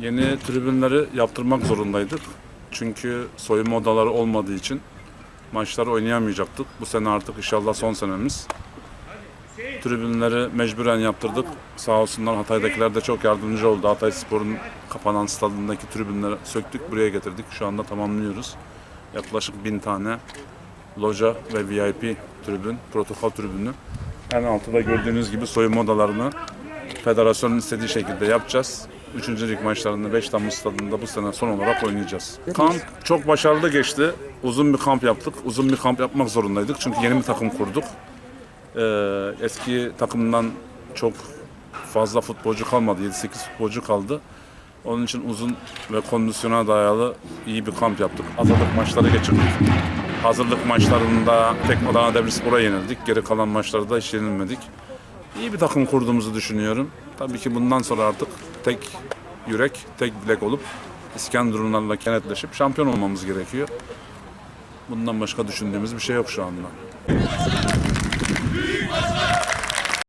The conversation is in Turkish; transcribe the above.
Yeni tribünleri yaptırmak zorundaydık. Çünkü soyunma odaları olmadığı için maçlar oynayamayacaktık. Bu sene artık inşallah son senemiz. Tribünleri mecburen yaptırdık. Sağ olsunlar Hatay'dakiler de çok yardımcı oldu. Hatay Spor'un kapanan stadındaki tribünleri söktük, buraya getirdik. Şu anda tamamlıyoruz. Yaklaşık bin tane loja ve VIP tribün, protokol tribünü. En altıda gördüğünüz gibi soyunma odalarını federasyonun istediği şekilde yapacağız. Üçüncü lig maçlarını 5 Temmuz stadında bu sene son olarak oynayacağız. Kamp çok başarılı geçti. Uzun bir kamp yaptık. Uzun bir kamp yapmak zorundaydık. Çünkü yeni bir takım kurduk. Ee, eski takımdan çok fazla futbolcu kalmadı. 7-8 futbolcu kaldı. Onun için uzun ve kondisyona dayalı iyi bir kamp yaptık. Hazırlık maçları geçirdik. Hazırlık maçlarında tek Adana Demirspor'a yenildik. Geri kalan maçlarda hiç yenilmedik. İyi bir takım kurduğumuzu düşünüyorum. Tabii ki bundan sonra artık tek yürek, tek bilek olup İskenderunlarla kenetleşip şampiyon olmamız gerekiyor. Bundan başka düşündüğümüz bir şey yok şu anda.